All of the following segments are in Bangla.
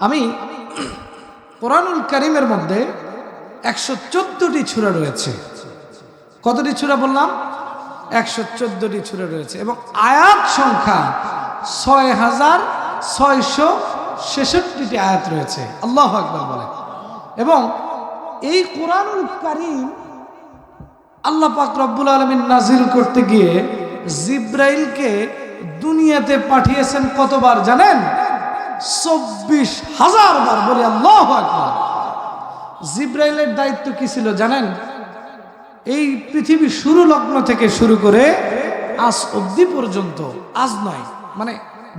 আমি কোরআনুল করিমের মধ্যে একশো চোদ্দটি ছুরা রয়েছে। কতটি ছুরা বললাম? একশো চোদ্দটি ছুরা রয়েছে এবং আয়াত সংখ্যা ছয় হাজার ছয়শো ছেষট্টিটি আয়াত রয়েছে। আল্লাহ আকবর বলে। এবং এই কোরআনুল করিম আল্লাহ পাক রব্বুল আলমিন নাজিল করতে গিয়ে জিব্রাইলকে দুনিয়াতে পাঠিয়েছেন কতবার জানেন? চব্বিশ হাজার বার বলি আল্লাহ আকবার। জিব্রাইলের দায়িত্ব কি ছিল জানেন? এই পৃথিবী শুরু লগ্ন থেকে শুরু করে আজ অবধি পর্যন্ত, আজ নয় মানে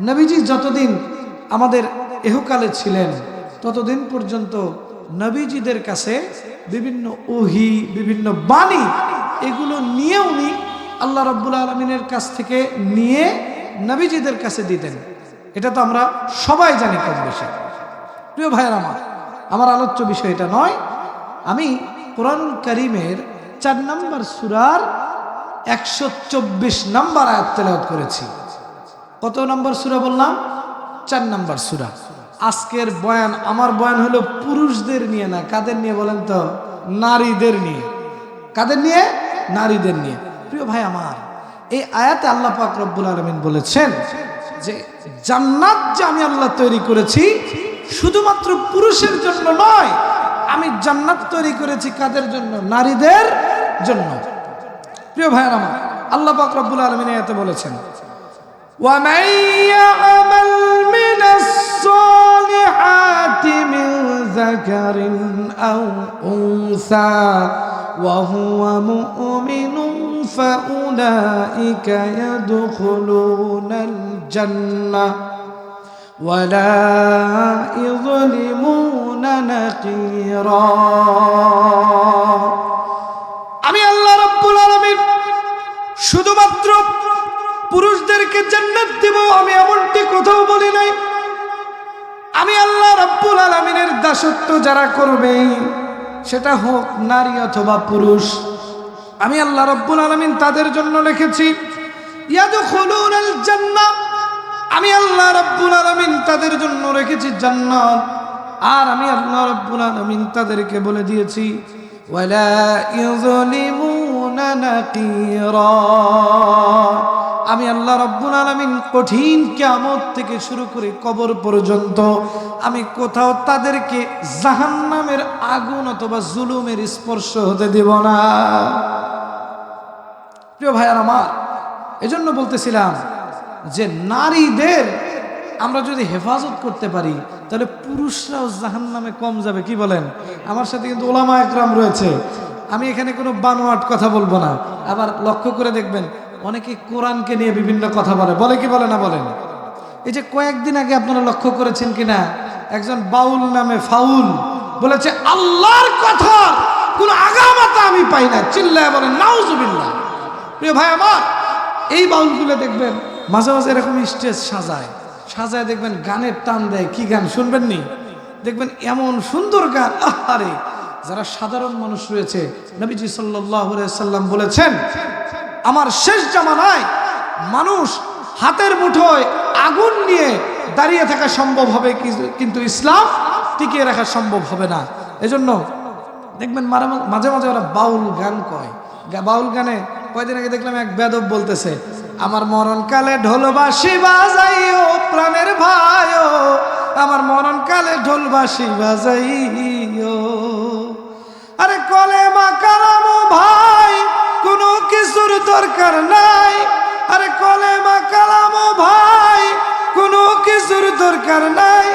নবীজি যতদিন আমাদের এহকালে ছিলেন, ততদিন পর্যন্ত নবীজিদের কাছে বিভিন্ন ওহি, বিভিন্ন বাণী, এগুলো নিয়ে উনি আল্লাহ রব্বুল আলমিনের কাছ থেকে নিয়ে নবীজিদের কাছে দিতেন। এটা তো আমরা সবাই জানি কম বেশি। প্রিয় ভাইয়ের আমার আমার আলোচ্য বিষয় এটা নয়, আমি কোরআন করিমের চার নম্বর সুরার একশো চব্বিশ নম্বর আয়াত তেলাওয়াত করেছি। কত নম্বর সুরা বললাম? চার নম্বর সুরা। আজকের বয়ান আমার বয়ান হলো পুরুষদের নিয়ে না, কাদের নিয়ে বলেন তো? নারীদের নিয়ে। কাদের নিয়ে? নারীদের নিয়ে। প্রিয় ভাই আমার, এই আয়াতে আল্লাহ পাক রব্বুল আলমিন বলেছেন যে জান্নাত যে আমি আল্লাহ তৈরি করেছি শুধুমাত্র পুরুষের জন্য নয় আমি জান্নাত তৈরি করেছি কাদের জন্য নারীদের জন্য প্রিয় ভাইয়ের আমার আল্লাহ পাক রব্বুল আলমিন এতে বলেছেন ومن يعمل من الصالحات من ذكر أو أنثى وهو مؤمن فأولئك يدخلون الجنة ولا يظلمون نقيرا আমি আল্লাহ রব্বুল আলমিন শুধুমাত্র পুরুষদেরকে জান্নাত দেব আমি এমনটি কোথাও বলি নাই আমি আল্লাহ রব্বুল আলমিনের দাসত্ব যারা করবে সেটা হোক নারী অথবা পুরুষ আমি আল্লাহ রব্বুল আলমিন তাদের জন্য লিখেছি আমি আল্লাহ রব্বুল আলমিন তাদের জন্য রেখেছি জান্নাত। আর আমি আল্লাহ রব্বুল আলমিন তাদেরকে বলে দিয়েছি, ওয়ালা ইউজলিমু আমি আল্লাহ রব্বুল আলমিন কঠিন কেমন থেকে শুরু করে কবর পর্যন্ত আমি কোথাও তাদেরকে জাহান্নামের আগুন অথবা জুলুমের স্পর্শ হতে দেব না। প্রিয় ভাইয়ার আমার জন্য বলতেছিলাম যে নারীদের আমরা যদি হেফাজত করতে পারি, তাহলে পুরুষরাও জাহান নামে কম যাবে, কি বলেন? আমার সাথে কিন্তু ওলামা একরাম রয়েছে। আমি এখানে কোনো বানোয়াট কথা বলব না। আবার লক্ষ্য করে দেখবেন, অনেকে কোরআনকে নিয়ে বিভিন্ন কথা বলে। বলে কি বলে না বলেন এই যে কয়েকদিন আগে আপনারা লক্ষ্য করেছেন কিনা, একজন বাউল নামে ফাউল বলেছে, আল্লাহর কথা, কোনো আগামাতা আমি পাই না। চিল্লায় বলেন নাউজুবিল্লাহ। প্রিয় ভাই আমার, এই বাউলগুলো দেখবেন, মাঝে মাঝে এরকম স্টেজ সাজায়। সাজায় দেখবেন, গানের টান দেয়। কি গান শুনবেন নি দেখবেন, এমন সুন্দর গান, আহারে! যারা সাধারণ মানুষ রয়েছে, নবীজি সাল্লাম বলেছেন, আমার শেষ জামানায় মানুষ হাতের মুঠোয় আগুন নিয়ে দাঁড়িয়ে থাকা সম্ভব হবে কিন্তু ইসলাম টিকিয়ে রাখা সম্ভব হবে না। এজন্য দেখবেন মাঝে মাঝে ওরা বাউল গান কয়। বাউল গানে কয়দিন আগে দেখলাম এক বেদব বলতেছে, আমার মরণকালে ঢোলবাসি বাজাইও প্রাণের ভাইও, আমার মরণকালে ঢোলবাসি বাজাইও। আরে কলে মা কালামো ভাই, কোনো কিছুর দরকার নাই। আরে কলে মা কালামো ভাই, কোনো কিছুর দরকার নাই।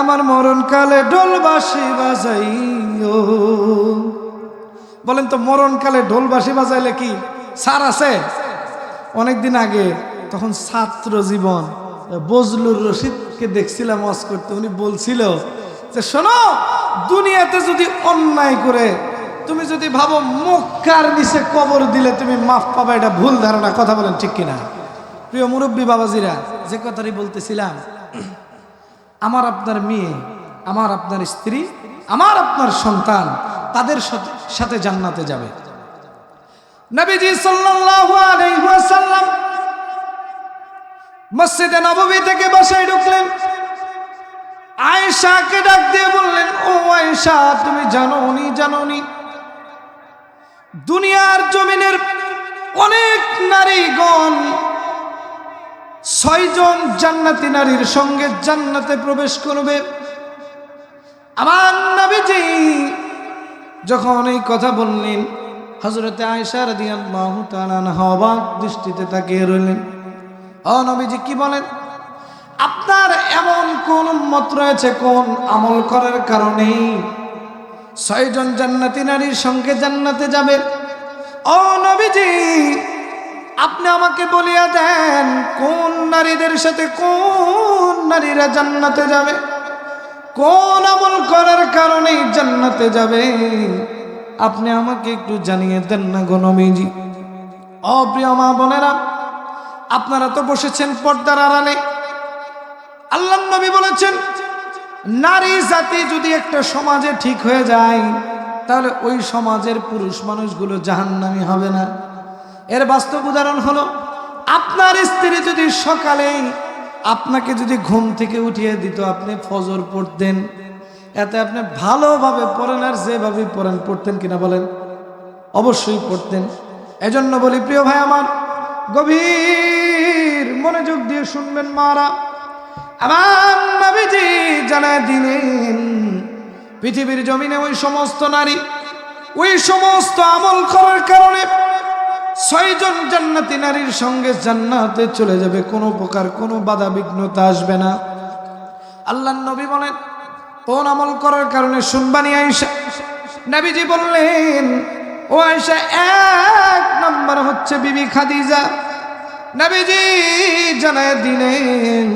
আমার মরণকালে ঢোলবাসি বাজাইও। বলেন তো মরণকালে ঢোলবাসি বাজাইলে কি সার আছে? অনেকদিন আগে তখন ছাত্র জীবন বজলুর রশিদকে দেখছিলাম ওয়াজ করতে। উনি বলছিল যে শোনো, দুনিয়াতে যদি অন্যায় করে, তুমি যদি ভাবো মক্কার নিচে কবর দিলে তুমি মাফ পাবা, এটা ভুল ধারণা, কথা বলেন ঠিক কিনা? প্রিয় মুরব্বী বাবাজিরা, যে কথাটি বলতেছিলাম, আমার আপনার মেয়ে, আমার আপনার স্ত্রী, আমার আপনার সন্তান, তাদের সাথে- জান্নাতে যাবে। নবীজি ওয়াসাল্লাম মসজিদে নববী থেকে বসায় ঢুকলেন। আয় আয়েশাকে ডাক দিয়ে বললেন, ও আয়েশা, তুমি জানো নি জানো নি দুনিয়ার জমিনের অনেক নারীগণ ছয়জন জান্নাতি নারীর সঙ্গে জান্নাতে প্রবেশ করবে। আমার নবীজি যখন এই কথা বললেন হজরতে আয়সা রাদিয়াল্লাহু তাআলা আনহা অবাক দৃষ্টিতে তাকিয়ে রইলেন। ও নবীজি কি বলেন? আপনার এমন কোন মত রয়েছে কোন আমল করার কারণে ছয়জন জান্নাতি নারীর সঙ্গে জান্নাতে যাবে। ও নবীজি, আপনি আমাকে বলিয়া দেন, কোন নারীদের সাথে কোন নারীরা জান্নাতে যাবে? কোন আমল করার কারণে জান্নাতে যাবে? আপনি আমাকে একটু জানিয়ে দেন না গো নবীজি। অপ্রিয় মা বোনেরা, আপনারা তো বসেছেন পর্দার আড়ালে। আল্লাহ নবী বলেছেন, নারী জাতি যদি একটা সমাজে ঠিক হয়ে যায়, তাহলে ওই সমাজের পুরুষ মানুষগুলো জাহান্নামি হবে না। এর বাস্তব উদাহরণ হলো, আপনার স্ত্রী যদি সকালে আপনাকে যদি ঘুম থেকে উঠিয়ে দিত, আপনি ফজর পড়তেন, এতে আপনি ভালোভাবে পড়েন আর যেভাবে পড়েন, পড়তেন কিনা বলেন? অবশ্যই পড়তেন। এজন্য বলি, প্রিয় ভাই আমার, গভীর মনোযোগ দিয়ে শুনবেন মারা আমার নবীজি জানায় দিলেন, পৃথিবীর জমিনে ওই সমস্ত নারী, ওই সমস্ত আমল করার কারণে ছয়জন জান্নাতি নারীর সঙ্গে জান্নাতে চলে যাবে। কোনো প্রকার কোনো বাধা বিঘ্নতা আসবে না। আল্লাহ নবী বলেন, কোন আমল করার কারণে শুনবানি আয়সা নবীজি বললেন, ও আয়সা এক নম্বর হচ্ছে বিবি খাদিজা। নবীজি জানায় দিলেন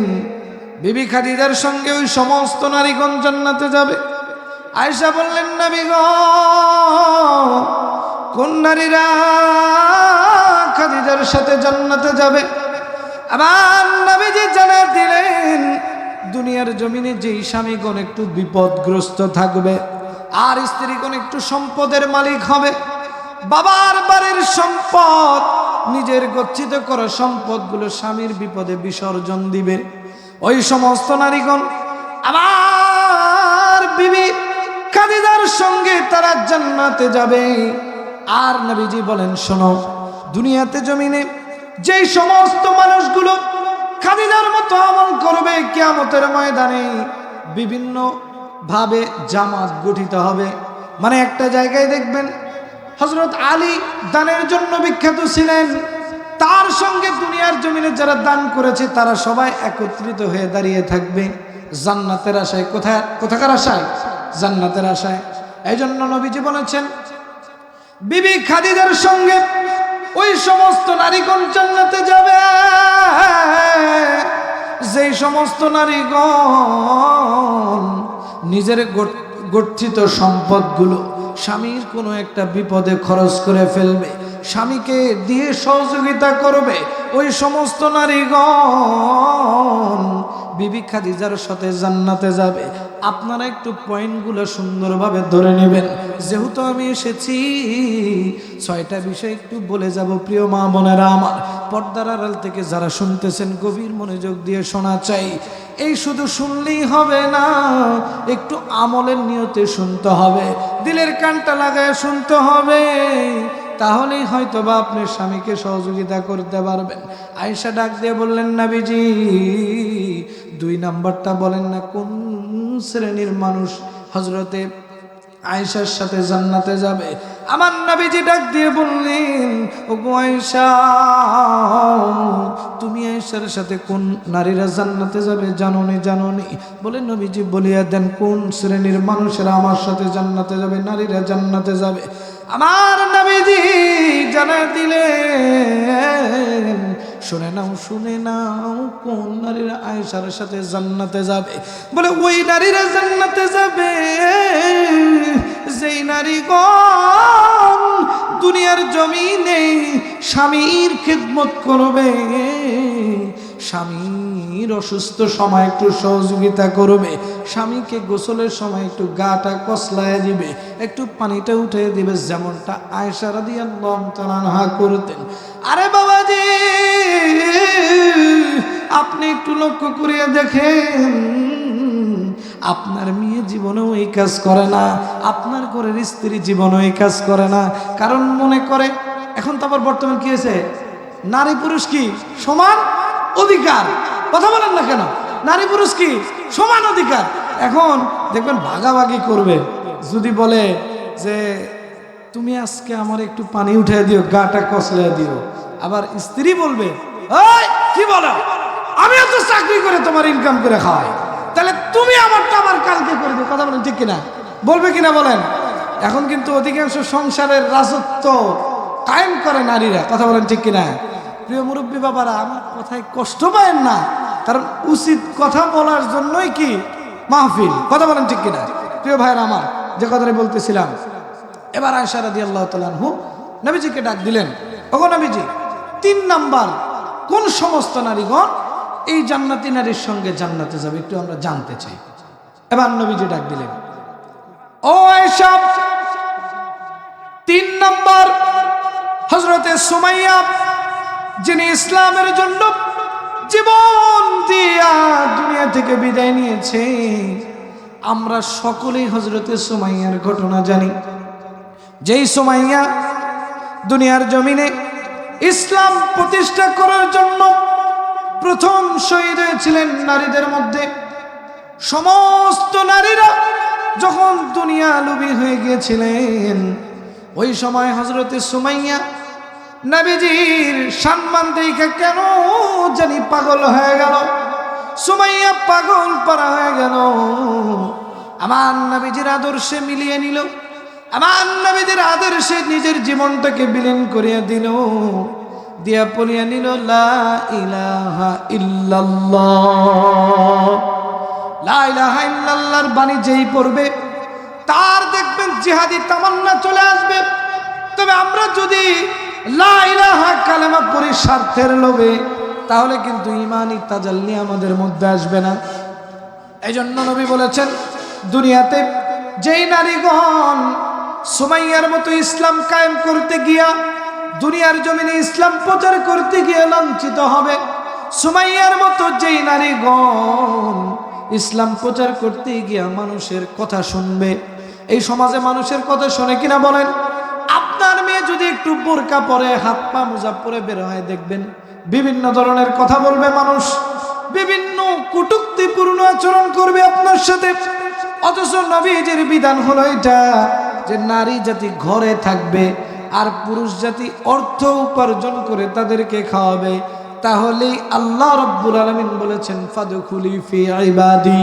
বিবি খাদিজার সঙ্গে ওই সমস্ত নারীগণ জান্নাতে যাবে। আয়সা বললেন, নবী গো, কোন নারীরা খাদিজার সাথে জান্নাতে যাবে? আবার নবীজি জানা দিলেন, দুনিয়ার জমিনে যেই স্বামীগণ একটু বিপদগ্রস্ত থাকবে, আর স্ত্রীগণ একটু সম্পদের মালিক হবে, বাবার বাড়ির সম্পদ, নিজের গচ্ছিত করা সম্পদগুলো স্বামীর বিপদে বিসর্জন দিবে। ওই সমস্ত নারীগণ, আমার বিবি খাদিজার সঙ্গে তারা জান্নাতে যাবে। আর নবীজি বলেন, শোনো, দুনিয়াতে জমিনে যেই সমস্ত মানুষগুলো খাদিজার মতো আমল করবে কিয়ামতের ময়দানে, বিভিন্ন ভাবে জামাত গঠিত হবে। মানে একটা জায়গায় দেখবেন হজরত আলী দানের জন্য বিখ্যাত ছিলেন। তার সঙ্গে দুনিয়ার জমিনে যারা দান করেছে, তারা সবাই একত্রিত হয়ে দাঁড়িয়ে থাকবে। জান্নাতের আশায় কোথায়, কোথাকার আশায়? জান্নাতের আশায়। এই জন্য নবীজি বলেছেন, বিবি খাদিজার সঙ্গে ওই সমস্ত নারীগণ জান্নাতে যাবে। যেই সমস্ত নারীগণ নিজের গঠ- গঠিত সম্পদগুলো স্বামীর কোনো একটা বিপদে খরচ করে ফেলবে স্বামীকে দিয়ে সহযোগিতা করবে ওই সমস্ত নারীগণ। বিবি খাদিজার সাথে জান্নাতে যাবে। আপনারা একটু পয়েন্টগুলো সুন্দরভাবে ধরে নেবেন। যেহেতু আমি এসেছি, ছয়টা বিষয় একটু বলে যাব প্রিয় মা বোনেরা আমার। পর্দার আড়াল থেকে যারা শুনতেছেন, গভীর মনোযোগ দিয়ে শোনা চাই। এই শুধু শুনলেই হবে না, একটু আমলের নিয়তে শুনতে হবে। দিলের কানটা লাগায় শুনতে হবে। তাহলেই হয়তো বা আপনি স্বামীকে সহযোগিতা করতে পারবেন। আয়েশা ডাক দিয়ে বললেন, নাবিজি, দুই নাম্বারটা বলেন না, কোন শ্রেণির মানুষ হজরতে আয়েশার সাথে জান্নাতে যাবে? আমার নাবিজি ডাক দিয়ে বললেন ও আয়েশা, তুমি আয়েশার সাথে কোন নারীরা জান্নাতে যাবে জাননি জাননি বলে নবীজি বলিয়া দেন, কোন শ্রেণির মানুষেরা আমার সাথে জান্নাতে যাবে? নারীরা জান্নাতে যাবে? আমার নবীজি জানা দিলেন, শুনে নাও শুনে নাও, কোন নারীরা আয়েশার সাথে জান্নাতে যাবে? বলে, ওই নারীরা জান্নাতে যাবে। যেই নারী নারীগণ দুনিয়ার জমিনে স্বামীর খেদমত করবে স্বামীর অসুস্থ সময় একটু সহযোগিতা করবে। স্বামীকে গোসলের সময় একটু গাটা কসলায় দিবে, একটু পানিটা উঠে দিবে, যেমনটা আয়সা রাদি আল্লাহ করতেন। আরে বাবাজি, আপনি একটু লক্ষ্য করিয়া দেখেন, আপনার মেয়ে জীবনেও এই কাজ করে না, আপনার ঘরের স্ত্রী জীবনেও এই কাজ করে না। কারণ মনে করে, এখন তো আবার বর্তমান কি হয়েছে? নারী পুরুষ কি সমান? অধিকার। কথা বলেন না কেন? নারী পুরুষ কি? সমান অধিকার। এখন দেখবেন ভাগাভাগি করবে। যদি বলে যে, তুমি আজকে আমার একটু পানি উঠে দিও, গাটা কসলে দিও। আবার স্ত্রী বলবে কি বলো? আমিও তো চাকরি করে তোমার ইনকাম করে খাওয়াই। তাহলে তুমি আমারটা আবার কালকে করে দিও। কথা বলেন ঠিক কিনা? বলবে কিনা বলেন? এখন কিন্তু অধিকাংশ সংসারের রাজত্ব কায়েম করে নারীরা। কথা বলেন ঠিক কিনা? প্রিয় মুরব্বী বাবারা, আমার কথায় কষ্ট পায়েন না। কারণ উচিত কথা বলার জন্যই কি? মাহফিল। কথা বলেন ঠিক কিনা? প্রিয় ভাইয়ের আমার, যে কথাটা বলতেছিলাম। এবার আয়সা রাদি আল্লাহ তালহু নবীজিকে ডাক দিলেন, ওগো নবীজি, তিন নাম্বার কোন সমস্ত নারীগণ এই জান্নাতি নারীর সঙ্গে জান্নাতে যাবে? একটু আমরা জানতে চাই। এবার নবীজি ডাক দিলেন, ও এসব তিন নম্বর হজরতে সুমাইয়া যিনি ইসলামের জন্য জীবন দিয়া দুনিয়া থেকে বিদায় নিয়েছে, আমরা সকলেই হজরতে সুমাইয়ার ঘটনা জানি। যেই সুমাইয়া দুনিয়ার জমিনে ইসলাম প্রতিষ্ঠা করার জন্য প্রথম শহীদ হয়েছিলেন নারীদের মধ্যে। সমস্ত নারীরা যখন দুনিয়া লুবি হয়ে গিয়েছিলেন, ওই সময় হজরতে সুমাইয়া নবীজির সম্মান দেখে কেন জানি পাগল হয়ে গেল? সুমাইয়া পাগল পারা হয়ে গেল। আমার নবীজির আদর্শে মিলিয়ে নিল। আমার নবীজির আদর্শে নিজের জীবনটাকে বিলীন করিয়া দিল। দিয়া পড়িয়া নিল, লা ইলাহা ইল্লাল্লাহ। লা ইলাহা ইল্লাল্লাহর বাণী যেই পড়বে, তার দেখবেন জিহাদি তামান্না চলে আসবে। তবে আমরা যদি লা ইলাহা কালেমা পড়ি স্বার্থের লোভে। তাহলে কিন্তু ইমানই তাজাল্লি আমাদের মধ্যে আসবে না। এই জন্য নবী বলেছেন, দুনিয়াতে যেই নারীগণ সুমাইয়ার মতো ইসলাম কায়েম করতে গিয়া দুনিয়ার জমিনে ইসলাম প্রচার করতে গিয়ে লাঞ্ছিত হবে, সুমাইয়ার মতো যেই নারীগণ ইসলাম প্রচার করতে গিয়া মানুষের কথা শুনবে। এই সমাজে মানুষের কথা শুনে কিনা বলেন? যদি একটু বোরকা পরে, হাত পা মোজা পরে বের হয়, দেখবেন বিভিন্ন ধরনের কথা বলবে মানুষ। বিভিন্ন কুটুক্তিপূর্ণ আচরণ করবে আপনার সাথে। অথচ নবীজির বিধান হলো এটা, যে নারী জাতি ঘরে থাকবে আর পুরুষ জাতি অর্থ উপার্জন করে তাদেরকে খাওয়াবে। তাহলেই আল্লাহ রব্বুল আলমিন বলেছেন, ফাদুখুলি ফি ইবাদি।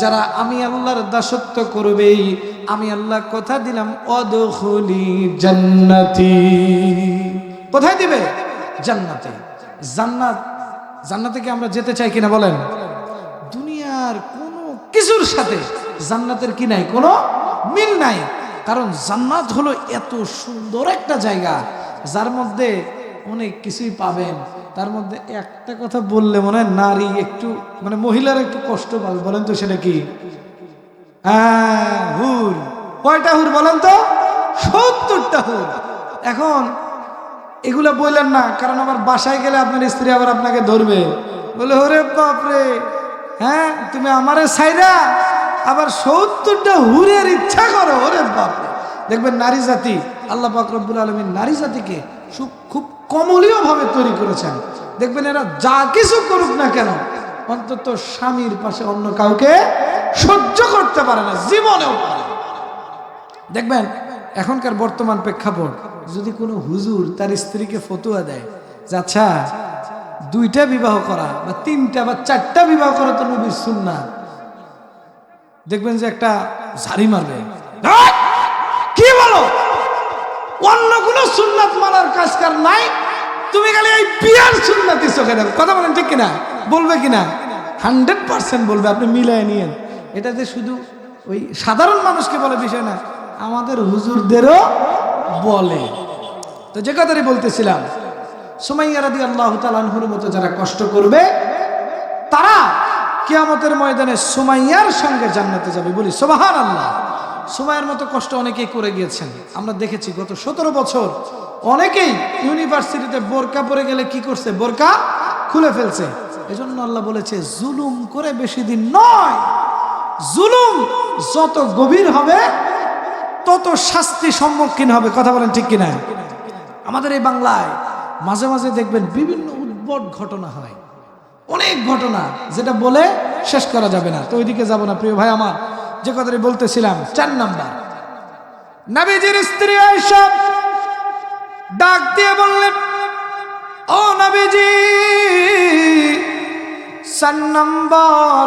যারা আমি আল্লাহর দাসত্ব করবে আমি আল্লাহ কথা দিলাম, অদখুলি জান্নাতি। কোথায় দিবে? জান্নাতে। জান্নাত, জান্নাতে কি আমরা যেতে চাই কিনা বলেন? দুনিয়ার কোনো কিছুর সাথে জান্নাতের কি নাই? কোনো মিল নাই। কারণ জান্নাত হলো এত সুন্দর একটা জায়গা, যার মধ্যে অনেক কিছুই পাবেন। তার মধ্যে একটা কথা বললে মনে হয় নারী একটু মানে মহিলার একটু কষ্ট পাবে। বলেন তো সেটা কি? হ্যাঁ হুর। কয়টা হুর বলেন তো? সত্তরটা হুর। এখন এগুলো বললেন না, কারণ আমার বাসায় গেলে আপনার স্ত্রী আবার আপনাকে ধরবে। বলে, ওরে বাপরে! হ্যাঁ তুমি আমারে সাইরা আবার সত্তরটা হুরের ইচ্ছা করো, ওরে বাপরে! দেখবেন নারী জাতি, আল্লাহ পাক রব্বুল আলমীর নারী জাতিকে খুব কমলীয় ভাবে তৈরি করেছেন। দেখবেন এরা যা কিছু করুক না কেন, অন্তত স্বামীর পাশে অন্য কাউকে সহ্য করতে পারে না, জীবনেও পারে দেখবেন, এখনকার বর্তমান প্রেক্ষাপট, যদি কোনো হুজুর তার স্ত্রীকে ফতুয়া দেয়, যে আচ্ছা দুইটা বিবাহ করা বা তিনটা বা চারটা বিবাহ করা তো নবীর সুন্না দেখবেন যে একটা ঝাড়ি মারবে। কি বলো? অন্য কোনো সুন্নাত মানার কাজকার নাই? তুমি খালি এই বিয়ার সুন্নাতি চোখে কথা বলেন ঠিক কিনা? বলবে কিনা? হান্ড্রেড পার্সেন্ট বলবে। আপনি মিলাই নিয়েন। এটা যে শুধু ওই সাধারণ মানুষকে বলে বিষয় না, আমাদের হুজুরদেরও বলে। তো যে কথাই বলতেছিলাম, সুমাইয়া রাদি আল্লাহ তালানহুর মতো যারা কষ্ট করবে, তারা কেয়ামতের ময়দানে সুমাইয়ার সঙ্গে জান্নাতে যাবে। বলি সোবাহান আল্লাহ সুমাইয়ার মতো কষ্ট অনেকেই করে গিয়েছেন। আমরা দেখেছি গত সতেরো বছর অনেকেই ইউনিভার্সিটিতে বোরকা পরে গেলে কি করছে? বোরকা খুলে ফেলছে। এজন্য আল্লাহ বলেছে, জুলুম করে বেশি দিন নয়। জুলুম যত গভীর হবে, তত শাস্তি সম্মুখীন হবে। কথা বলেন ঠিক কিনা? আমাদের এই বাংলায় মাঝে মাঝে দেখবেন বিভিন্ন উদ্ভট ঘটনা হয়। অনেক ঘটনা যেটা বলে শেষ করা যাবে না। তো ওইদিকে যাব না, প্রিয় ভাই আমার। যে কথাটি বলতেছিলাম, চার নাম্বার। নাবিজির স্ত্রী আয়েশা ডাক দিয়ে বললেন, ও নাবিজি চার নাম্বার,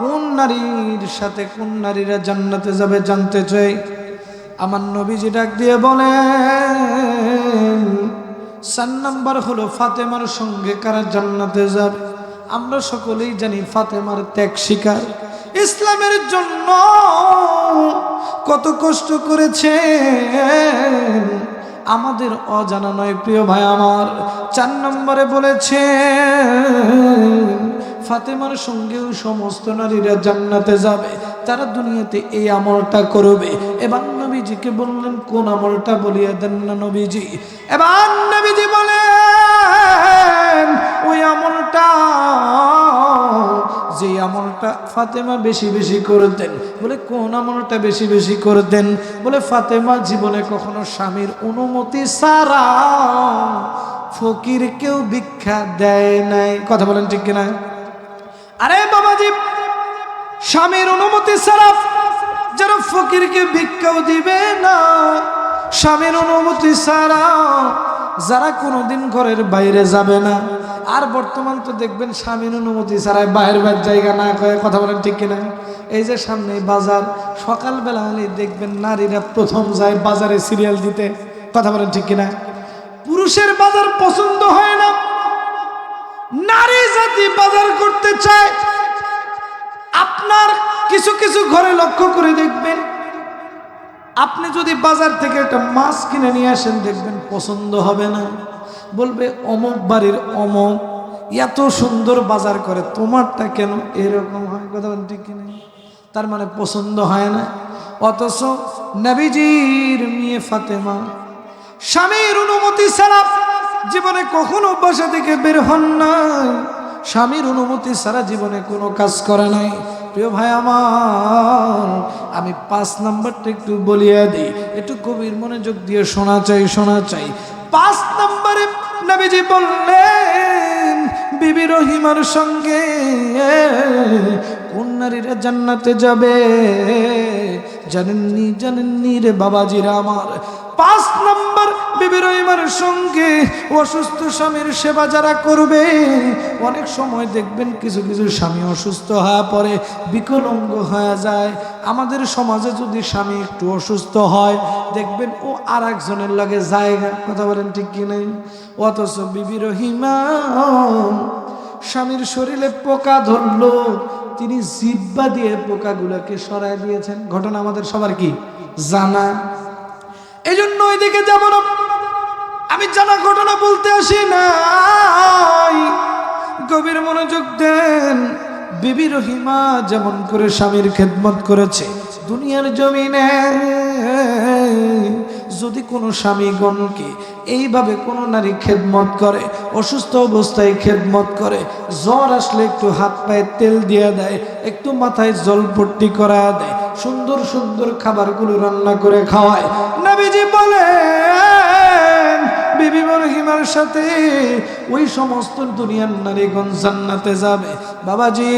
কোন নারীর সাথে কোন নারীরা জান্নাতে যাবে জানতে চাই? আমার নবীজি ডাক দিয়ে বলেন, চার নাম্বার হলো ফাতেমার সঙ্গে কারা জান্নাতে যাবে? আমরা সকলেই জানি ফাতেমার ত্যাগ শিকার ইসলামের জন্য কত কষ্ট করেছে আমাদের অজানা নয়, প্রিয় ভাই আমার। চার নম্বরে বলেছে ফাতেমার সঙ্গেও সমস্ত নারীরা জান্নাতে যাবে, তারা দুনিয়াতে এই আমলটা করবে। এবার নবীজিকে বললেন, কোন আমলটা? বলিয়া দেন না নবীজি। এবার নবীজি বলেন, ওই আমলটা যে আমলটা ফাতেমা বেশি বেশি করতেন। বলে, কোন আমলটা বেশি বেশি করতেন? বলে, ফাতেমা জীবনে কখনো স্বামীর অনুমতি সারা ফকির কেউ ভিক্ষা দেয় নাই। কথা বলেন ঠিক কিনা? আরে বাবাজি, স্বামীর অনুমতি ছাড়া যারা ফকিরকে ভিক্ষাও দিবে না। স্বামীর অনুমতি ছাড়া যারা কোনোদিন ঘরের বাইরে যাবে না। আর বর্তমান তো দেখবেন স্বামীর অনুমতি ছাড়াই বাইরের বাইর জায়গা না কয়ে কথা বলেন ঠিক কিনা? এই যে সামনে বাজার, সকালবেলা হলে দেখবেন নারীরা প্রথম যায় বাজারে সিরিয়াল দিতে। কথা বলেন ঠিক কিনা? পুরুষের বাজার পছন্দ হয় না। নারী জাতি বাজার করতে চায়, আপনার কিছু কিছু ঘরে লক্ষ্য করে দেখবেন, আপনি যদি বাজার থেকে একটা মাছ কিনে নিয়ে আসেন, দেখবেন পছন্দ হবে না। বলবে, অমক বাড়ির অমক, এত সুন্দর বাজার করে, তোমারটা কেন এরকম হয়? কথা ঠিক কিনা? তার মানে পছন্দ হয় না। অথচ নবীজির মেয়ে ফাতেমা, স্বামীর অনুমতি ছাড়া জীবনে কখনো বাসা থেকে বের হন নাই। স্বামীর অনুমতি ছাড়া জীবনে কোনো কাজ করে নাই। প্রিয় ভাই আমার, আমি পাঁচ নাম্বারটা একটু বলিয়া দিই। একটু কবির মনোযোগ দিয়ে শোনা চাই শোনা চাই। পাঁচ নম্বরে নবীজি বললেন, বিবি রহিমার সঙ্গে কোন নারীরা জান্নাতে যাবে? জানেননি জানেননি রে বাবাজিরা আমার। পাঁচ নম্বর বিবি রহিমার সঙ্গে অসুস্থ স্বামীর সেবা যারা করবে, অনেক সময় দেখবেন কিছু কিছু স্বামী অসুস্থ হয়ে পড়ে, বিকলঙ্গ হয়ে যায়। আমাদের সমাজে যদি স্বামী একটু অসুস্থ হয়, দেখবেন ও আর একজনের লাগে জায়গা, কথা বলেন ঠিক কি নেই? অথচ বিবি রহিমা, স্বামীর শরীরে পোকা ধরলো, তিনি জিব্বা দিয়ে পোকাগুলোকে সরায় দিয়েছেন। ঘটনা আমাদের সবার কি? জানা। এই জন্য ওইদিকে যাব না। আমি জানা ঘটনা বলতে আসি নাই। গভীর মনোযোগ দেন বিবি রহিমা যেমন করে স্বামীর খেদমত করেছে। দুনিয়ার জমিনে যদি কোনো স্বামীগণকে এইভাবে কোনো নারী খেদমত করে, অসুস্থ অবস্থায় খেদমত করে, জ্বর আসলে একটু হাত পায়ে তেল দিয়ে দেয়, একটু মাথায় জলপট্টি করা দেয় সুন্দর সুন্দর খাবারগুলো রান্না করে খাওয়ায়। নবীজি বলেন, বিবি রহিমার সাথে ওই সমস্ত দুনিয়ার নারীগণ জান্নাতে যাবে। বাবাজি,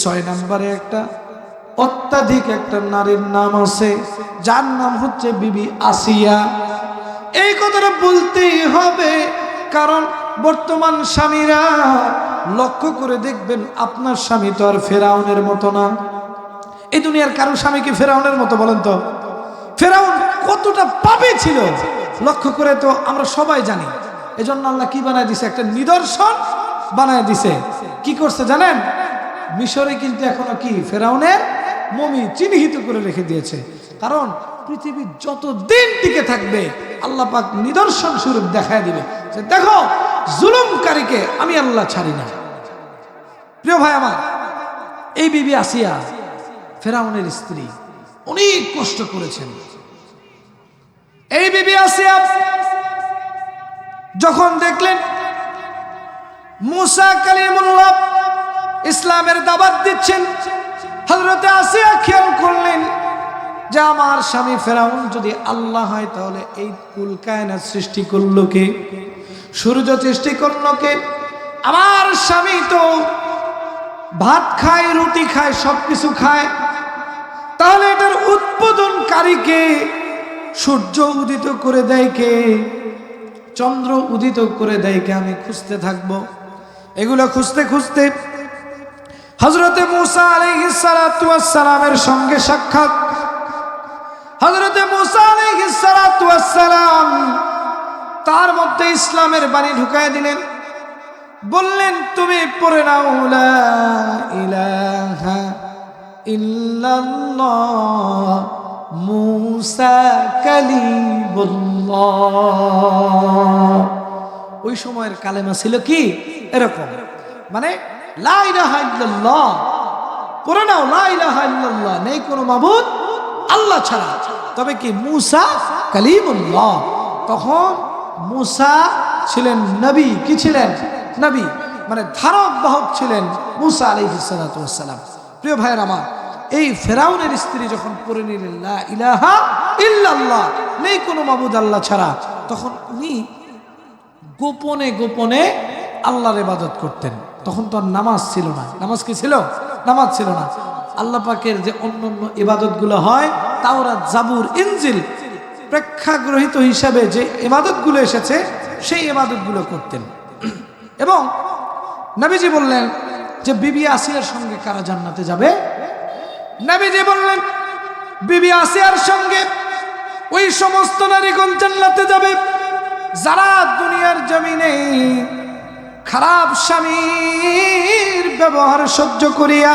ছয় নম্বরে একটা অত্যাধিক একটা নারীর নাম আছে, যার নাম হচ্ছে বিবি আসিয়া। এই কথাটা বলতেই হবে, কারণ বর্তমান স্বামীরা লক্ষ্য করে দেখবেন, আপনার স্বামী তো আর ফেরাউনের মতো না। এই দুনিয়ার কারও স্বামী কি ফেরাউনের মতো বলেন তো? ফেরাউন কতটা পাপে ছিল? লক্ষ্য করে তো আমরা সবাই জানি। এজন্য আল্লাহ কি বানায় দিছে? একটা নিদর্শন বানায় দিছে। কি করছে জানেন? মিশরে কিন্তু এখনও কি? ফেরাউনের মমি চিহ্নিত করে রেখে দিয়েছে। কারণ পৃথিবী যত দিন টিকে থাকবে, আল্লাহ পাক নিদর্শন স্বরূপ দেখায় দিবে। যে দেখো, জুলুমকারীকে আমি আল্লাহ ছাড়ি না। প্রিয় ভাই আমার, এই বিবি আসিয়া ফেরাউনের স্ত্রী অনেক কষ্ট করেছেন। এই বিবি আসিয়া যখন দেখলেন মুসা কালিমুল্লাহ ইসলামের দাবাত দিচ্ছেন হজরতে আসিয়া খেয়াল করলেন যে আমার স্বামী ফেরাউন যদি আল্লাহ হয় তাহলে এই কুল কায়নাত সৃষ্টি করল কে? সূর্য সৃষ্টি করল কে? আমার স্বামী তো ভাত খায়, রুটি খায় সব কিছু খায়। তাহলে এটার উৎপাদনকারীকে সূর্য উদিত করে দেয় কে? চন্দ্র উদিত করে দেয় কে? আমি খুঁজতে থাকব। এগুলো খুঁজতে খুঁজতে হজরতে মুসা আলাইহিসসালামের সঙ্গে সাক্ষাৎ। হজরতে মুসা আলাইহিসসালাম তার মধ্যে ইসলামের বাণী ঢুকায় দিলেন। বললেন, তুমি পড়ে নাও ওই সময়ের কালেমা ছিল কি? এরকম। মানে লা নাও নেই কোনো মাবুদ, আল্লাহ ছাড়া। তবে কি মুসা কালিমুল্লাহ? তখন মুসা ছিলেন নবী। কি ছিলেন? নবী। মানে ধারক বাহক ছিলেন মুসা আলাইহিসসালাম প্রিয় ভাইয়ের আমার, এই ফেরাউনের স্ত্রী যখন পড়ে নিলেন ইলাহা ইল্লাল্লাহ নেই কোনো মাবুদ আল্লাহ ছাড়া, তখন উনি গোপনে গোপনে আল্লাহর ইবাদত করতেন। তখন তো আর নামাজ ছিল না। নামাজ কি ছিল? নামাজ ছিল না। আল্লাহ পাকের যে অন্য অন্য ইবাদতগুলো হয় তাওরা জাবুর, ইনজিল, প্রেক্ষাগ্রহিত হিসাবে যে ইবাদতগুলো এসেছে, সেই ইবাদতগুলো করতেন। এবং নবীজি বললেন যে বিবি আসিয়ার সঙ্গে কারা জান্নাতে যাবে? নবীজি বললেন, বিবি আসিয়ার সঙ্গে ওই সমস্ত নারীগণ জান্নাতে যাবে। যারা দুনিয়ার জমিনে খারাপ স্বামীর ব্যবহার সহ্য করিয়া,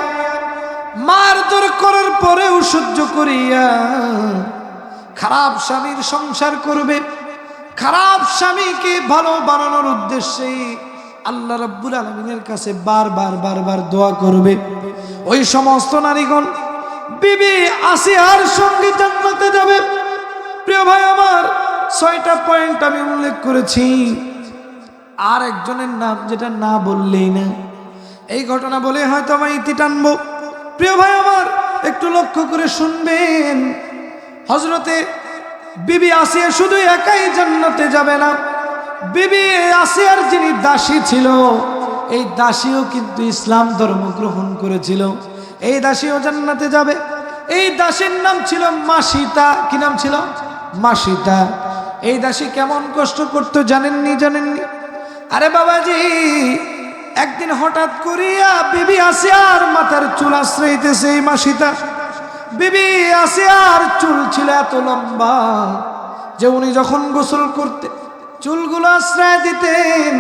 মারধর করার পরেও সহ্য করিয়া খারাপ স্বামীর সংসার করবে, খারাপ স্বামীকে ভালো বানানোর উদ্দেশ্যে আল্লাহ রাব্বুল আলমিনের কাছে বারবার বারবার দোয়া করবে। ওই সমস্ত নারীগণ, বিবি আসিয়ার সঙ্গে জান্নাতে যাবে। প্রিয় ভাই আমার, ছয়টা পয়েন্ট আমি উল্লেখ করেছি। আর একজনের নাম যেটা না বললেই না। এই ঘটনা বলে হয়তো আমি ইতি টানবো। প্রিয় ভাই আমার, একটু লক্ষ্য করে শুনবেন। হজরতে বিবি আসিয়া শুধু একাই জান্নাতে যাবে না। বিবি আসিয়ার যিনি দাসী ছিল, এই দাসীও কিন্তু ইসলাম ধর্ম গ্রহণ করেছিল। এই দাসীও জান্নাতে যাবে। এই দাসীর নাম ছিল মাসিতা। কি নাম ছিল? মাসিতা। এই দাসী কেমন কষ্ট করতো জানেননি জানেননি? আরে বাবাজি, একদিন হঠাৎ করিয়া বিবি আসিয়ার মাথার চুল আশ্রয়িতেছে এই মাসিতা। বিবি আসিয়ার চুল ছিল এত লম্বা যে উনি যখন গোসল করতে চুলগুলো আশ্রয় দিতেন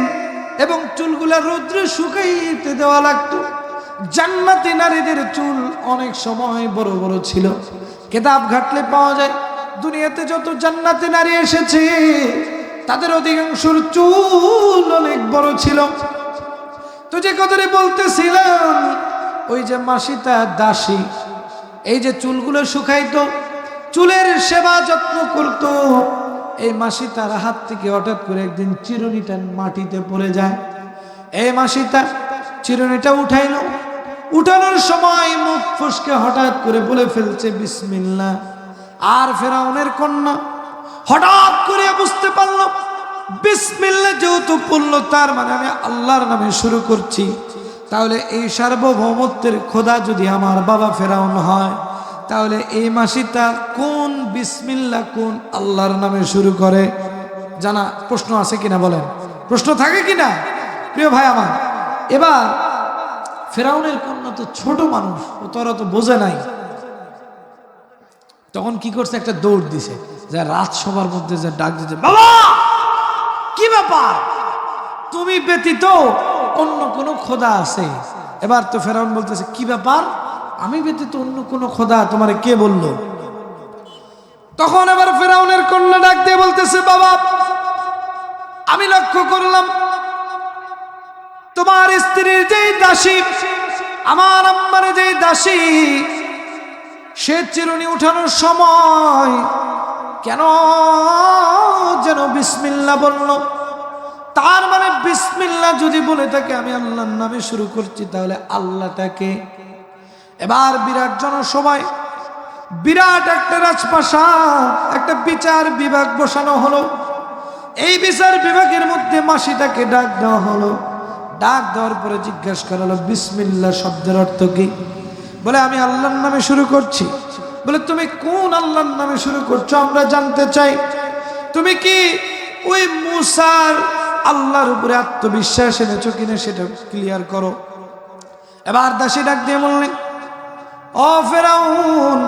এবং চুলগুলো রৌদ্রে শুকাইতে দেওয়া লাগতো। জান্নাতি নারীদের চুল অনেক সময় বড় বড় ছিল। কেতাব ঘাটলে পাওয়া যায়, দুনিয়াতে যত জান্নাতি নারী এসেছে, তাদের অধিকাংশর চুল অনেক বড় ছিল। তো যে কথাটি বলতেছিলাম, ওই যে মাসিতা দাসী, এই যে চুলগুলো শুকাইতো, চুলের সেবা যত্ন করত এই মাসি তার হাত থেকে হঠাৎ করে একদিন চিরুনিটা মাটিতে পড়ে যায়। এই মাসিতা চিরুনিটা উঠাইল। উঠানোর সময় মুখ ফুসকে হঠাৎ করে বলে ফেলছে বিসমিল্লা আর ফেরাউনের কন্যা হঠাৎ করে বুঝতে পারল বিসমিল্লা যেহেতু পড়ল, তার মানে আমি আল্লাহর নামে শুরু করছি। তাহলে এই সার্বভৌমত্বের খোদা যদি আমার বাবা ফেরাউন হয় তাহলে এই মাসিটা কোন বিসমিল্লা কোন আল্লাহর নামে শুরু করে? জানা প্রশ্ন আছে কিনা বলেন? প্রশ্ন থাকে কিনা? প্রিয় ভাই আমার, এবার ফেরাউনের কন্যা তো ছোট মানুষ, ও তোরা তো বোঝে নাই। তখন কি করছে? একটা দৌড় দিছে, যা রাত সবার মধ্যে যে ডাক দিতে বাবা, কি ব্যাপার? তুমি ব্যতীত অন্য কোনো খোদা আছে? এবার তো ফেরাউন বলতেছে, কি ব্যাপার? আমি ব্যতীত অন্য কোনো খোদা তোমারে কে বলল? তখন আবার ফেরাউনের কন্যা ডাক দিয়ে বলতেছে, বাবা, আমি লক্ষ্য করলাম, তোমার স্ত্রীর যেই দাসী, আমার আম্মার যেই দাসী, সে চিরুনি উঠানোর সময় কেন যেন বিসমিল্লা বলল? তার মানে বিসমিল্লা যদি বলে থাকে, আমি আল্লাহর নামে শুরু করছি, তাহলে আল্লাহটাকে এবার বিরাট জনসভায় বিরাট একটা রাজপ্রাসাদ একটা বিচার বিভাগ বসানো হলো। এই বিচার বিভাগের মধ্যে মাসিটাকে ডাক দেওয়া হলো। ডাক দেওয়ার পরে জিজ্ঞাসা করা হলো বিসমিল্লা শব্দের অর্থ কি? বলে, আমি আল্লাহর নামে শুরু করছি। বলে, তুমি কোন আল্লাহর নামে শুরু করছ? আমরা জানতে চাই। তুমি কি ওই মুসার আল্লাহর উপরে আত্মবিশ্বাস এনেছো কিনা সেটা ক্লিয়ার করো। এবার দাসী ডাক দিয়ে বললেন ও ফেরাউন,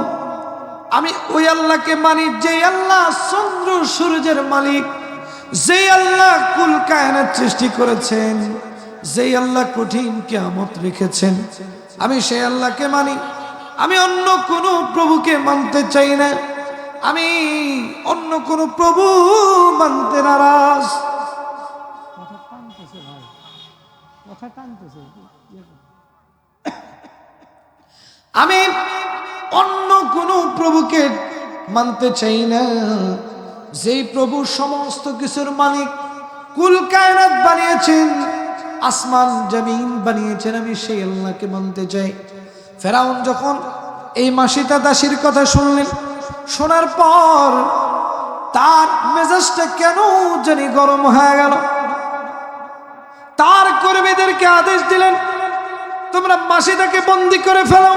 আমি ওই আল্লাহকে মানি যে আল্লাহ চন্দ্র সূর্যের মালিক, যে আল্লাহ কুল কায়নাত সৃষ্টি করেছেন যেই আল্লাহ কঠিন কেয়ামত রেখেছেন। আমি সেই আল্লাহকে মানি, আমি অন্য কোনো প্রভুকে মানতে চাই না, আমি অন্য কোনো প্রভু মানতে নারাজ। আমি অন্য কোনো প্রভুকে মানতে চাই না। যেই প্রভু সমস্ত কিছুর মালিক, কুল কায়নাত বানিয়েছেন, আসমান, জমিন বানিয়েছেন, আমি সেই আল্লাহকে মানতে চাই। ফেরাউন যখন এই মাসিতা দাসীর কথা শুনলেন, শোনার পর তার মেজাজটা কেন জানি গরম হয়ে গেল। তার কর্মীদেরকে আদেশ দিলেন তোমরা মাসিটাকে বন্দি করে ফেলো।